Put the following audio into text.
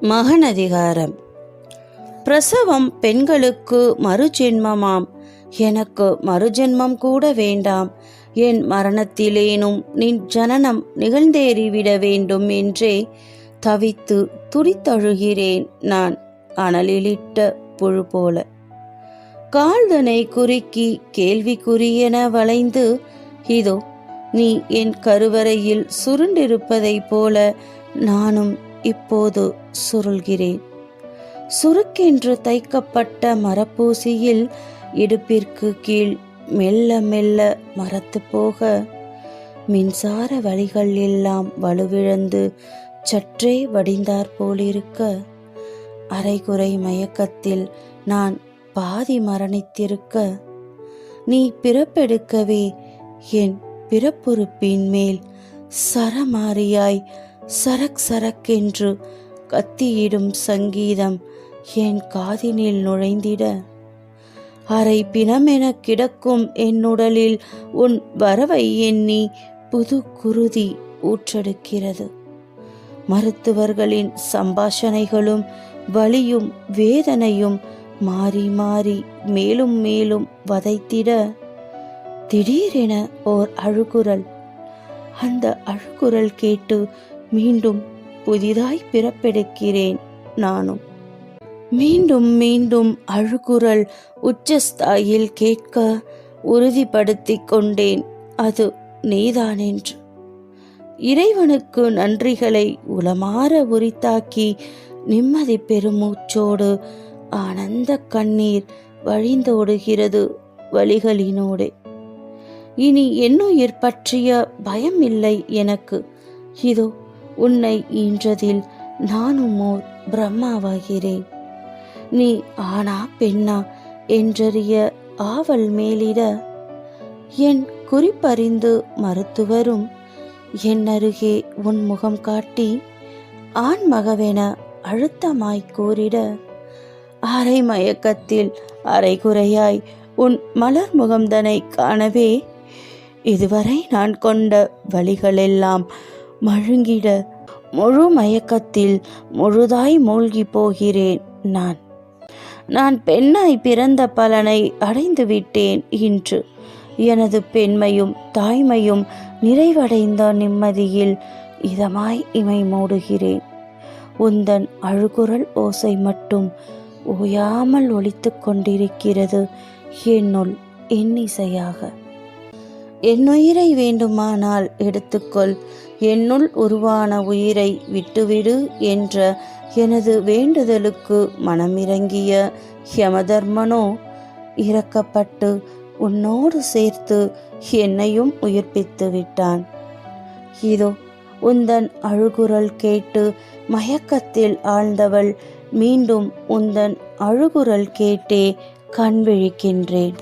மகனதிகாரம் பிரசவம் பெண்களுக்கு மறுஜென்மமாம். எனக்கு மறுஜென்மம் கூட வேண்டாம். என் மரணத்திலேனும் நின் ஜனனம் நிகழ்ந்தேறிவிட வேண்டும் என்றே தவித்து துடித்தழுகிறேன் நான் அனலிலிட்ட புழு போல. கால்தனை குறுக்கி கேள்விக்குறியென வளைந்து இதோ நீ என் கருவறையில் சுருண்டிருப்பதைப் போல நானும் இப்போது சுருள்கிறேன். சுருக்கென்று தைக்கப்பட்ட மரப்பூசியில் இடுப்பிற்கு கீழ் மெல்ல மெல்ல மரத்து போக மின்சார வழிகள் எல்லாம் வலுவிழந்து சற்றே வடிந்தாற் போலிருக்க அரைகுறை மயக்கத்தில் நான் பாதி மரணித்திருக்க நீ பிறப்பெடுக்கவே என் பிறப்புறுப்பின் மேல் சரமாரியாய் சரக் சரக் என்று கத்தியிடும் சங்கீதம் என் காதினில் நுழைந்திட. அரை பிணமென கிடக்கும் என் உடலில் உன் வரவை எண்ணி புது குருதி ஊற்றெடுக்கிறது. மருத்துவர்களின் சம்பாஷணைகளும் வலியும் வேதனையும் மாறி மாறி மேலும் மேலும் வதைத்திட. திடீரென ஓர் அழுகுரல். அந்த அழுகுரல் கேட்டு மீண்டும் புதிதாய் பிறப்பெடுக்கிறேன் நானும். மீண்டும் மீண்டும் அழுகுரல் உச்சஸ்தாயில் கேட்க உறுதிப்படுத்திக் கொண்டேன். அது நீதானென்று. இறைவனுக்கு நன்றிகளை உளமாற உரித்தாக்கி நிம்மதி பெருமூச்சோடு ஆனந்த கண்ணீர் வழிந்தோடுகிறது வழிகளினோடே. இனி என்னுயிர் பற்றிய பயம் இல்லை எனக்கு. இதோ உன்னை ஈன்றதில் நானும் ஓர் பிரம்மாவாகிறேன். நீ ஆனா பெண்ணா என்றறிய ஆவல் மேலிட என் குறிப்பறிந்து மருத்துவரும் என் அருகே உன் முகம் காட்டி ஆண் மகவென அழுத்தமாய் கூறிட அரை மயக்கத்தில் அரைகுறையாய் உன் மலர் முகம்தனை காணவே இதுவரை நான் கொண்ட வழிகளெல்லாம் மழுங்கிட முழு மயக்கத்தில் முழுதாய் மூழ்கி போகிறேன் நான். நான் பெண்ணாய் பிறந்த பலனை அடைந்து விட்டேன் இன்று. எனது பெண்மையும் தாய்மையும் நிறைவடைந்த நிம்மதியில் இதமாய் இமை மூடுகிறேன். உந்தன் அழுகுரல் ஓசை மட்டும் ஓயாமல் ஒழித்து கொண்டிருக்கிறது என்னுள் எண்ணிசையாக என்னுயிரை வேண்டுமானால் எடுத்துக்கொள். என்னுள் உருவான உயிரை விட்டுவிடு என்ற எனது வேண்டுதலுக்கு மனமிறங்கிய யமதர்மனோ இறக்கப்பட்டு உன்னோடு சேர்த்து என்னையும் உயிர்ப்பித்து விட்டான். இதோ உந்தன் அழுகுரல் கேட்டு மயக்கத்தில் ஆழ்ந்தவள் மீண்டும் உந்தன் அழுகுரல் கேட்டே கண் விழிக்கின்றேன்.